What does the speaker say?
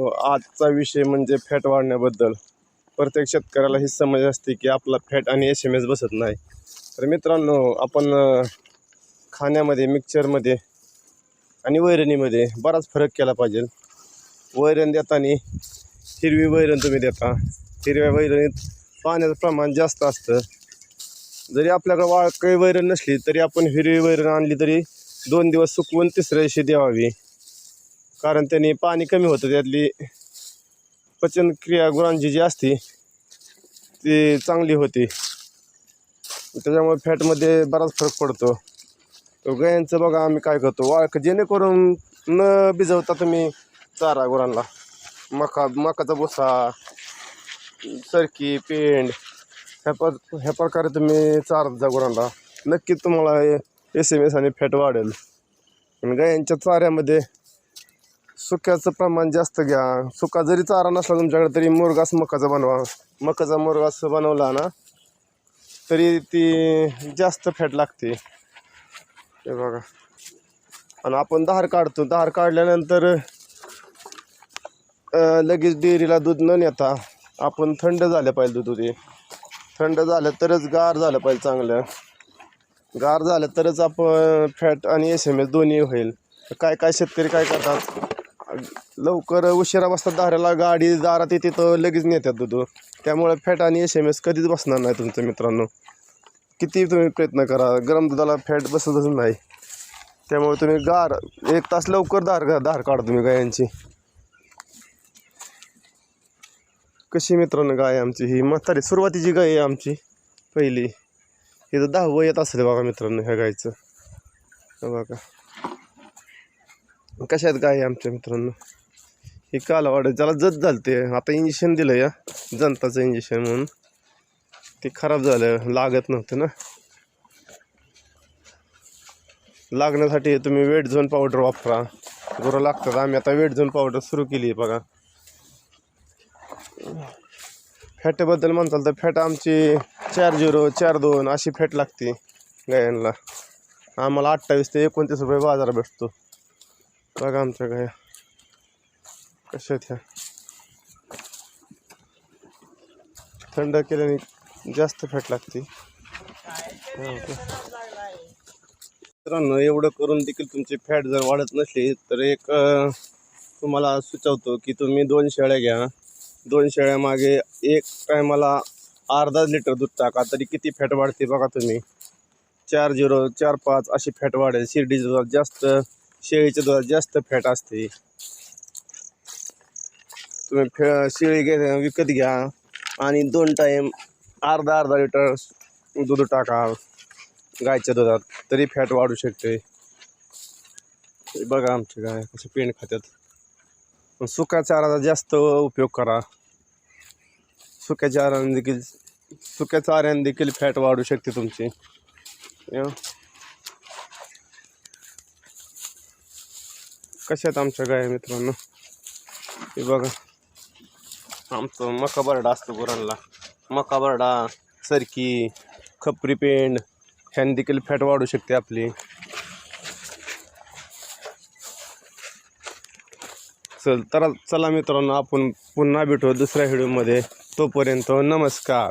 हो, आजचा विषय म्हणजे फॅट वाढण्याबद्दल. प्रत्येक शेतकऱ्याला ही समज असते की आपला फॅट आणि एस एम एस बसत नाही. तर मित्रांनो आपण खाण्यामध्ये मिक्सरमध्ये आणि वैरणीमध्ये बराच फरक केला पाहिजे. वैरण देताना हिरवी वैरण तुम्ही देता. हिरव्या वैरणीत पाण्याचं प्रमाण जास्त असतं. जरी आपल्याकडे वा काही वैरण नसली तरी आपण हिरवी वैरण आणली तरी दोन दिवस सुकवून तिसऱ्या दिवशी द्यावी. कारण त्याने पाणी कमी होतं त्यातली पचनक्रिया गुरांची जी असते ती चांगली होती. त्याच्यामुळे फॅटमध्ये बराच फरक पडतो. तो गायांचं बघा आम्ही काय करतो? वाळक जेणेकरून न भिजवता तुम्ही चारा गुरांना. मका मकाचा भुसा सरकी पेंड ह्या प ह्या प्रकारे तुम्ही चारा जा गुरांना. नक्कीच तुम्हाला एस एम एस आणि फॅट वाढेल. आणि गायांच्या चाऱ्यामध्ये सुक्याचं प्रमाण जास्त घ्या. सुका जरी चारा नसला तुमच्याकडे तरी मुरगास मकाचा बनवा. मकाचा मुरगास बनवला ना तरी ती जास्त फॅट लागते. हे बघा. आणि आपण दहार काढतो. दहार काढल्यानंतर लगेच डेअरीला दूध न नेता आपण थंड झालं पाहिजे दूध ते थंड झालं तरच गार झालं पाहिजे चांगलं. गार झालं तरच आपण फॅट आणि एस एम एस दोन्ही होईल. काय काय शेतकरी काय करतात? लवकर उशिरा बसतात दाराला गाडी दारात येते तर लगेच नेतात दूध. त्यामुळे फॅट आणि एस एम एस कधीच बसणार नाही तुमच्या मित्रांनो. किती तुम्ही प्रयत्न करा गरम दुधाला फॅट बसतच नाही. त्यामुळे तुम्ही गार एक तास लवकर दार दार काढा तुम्ही गायांची. कशी मित्रांनो गाय आमची? ही म्हातारी सुरुवातीची गाय आहे आमची पहिली. इथं दहावं येत असेल बघा मित्रांनो ह्या गायचं. बघा. कशात गाय आमच्या मित्रांनो? ही कालवाड ज्याला जत झालं ते आता इंजेक्शन दिलं या जनताचं इंजेक्शन म्हणून. ते खराब झालं लागत नव्हतं ना. लागण्यासाठी तुम्ही वेट झोन पावडर वापरा. गुरं लागतात आम्ही आता वेट झोन पावडर सुरू केली आहे बघा. फॅटबद्दल म्हणताल तर फॅट आमची चार झिरो चार दोन अशी फॅट लागते गायांना. आम्हाला अठ्ठावीस ते एकोणतीस रुपये बाजार भेटतो. बघा आमच्या गाया. कशा त्या थंड केल्याने जास्त फॅट लागते. मित्रांनो एवढं करून देखील तुमची फॅट जर वाढत नसली तर एक तुम्हाला सुचवतो की तुम्ही दोन शेळ्या घ्या. दोन शेळ्यामागे एक टायमाला अर्धा लिटर दूध टाका तरी किती फॅट वाढते बघा तुम्ही. चार झिरो चार पाच अशी फॅट वाढेल. शिर्डी जास्त शेळीच्या दुधात जास्त फॅट असते. तुम्ही फे शेळी घे विकत घ्या. आणि दोन टाईम अर्धा अर्धा लिटर दूध टाका गायच्या दुधात. तरी फॅट वाढू शकते. बघा आमचे गाय कसे पेंड खात्यात. सुका चाराचा जास्त उपयोग करा. सुक्या चाऱ्याने देखील सुक्या चाऱ्याने देखील फॅट वाढू शकते तुमची. कशात कशा आहेत आमच्या गाय मित्रांनो? हे बघा. आमचं मका बरडा असतो गुरांना. मका बरडा सरकी खपरी पेंड ह्याने देखील फॅट वाढू शकते आपली. चल तर चला मित्रांनो आपण पुन्हा भेटू दुसऱ्या व्हिडिओमध्ये. तोपर्यंत नमस्कार.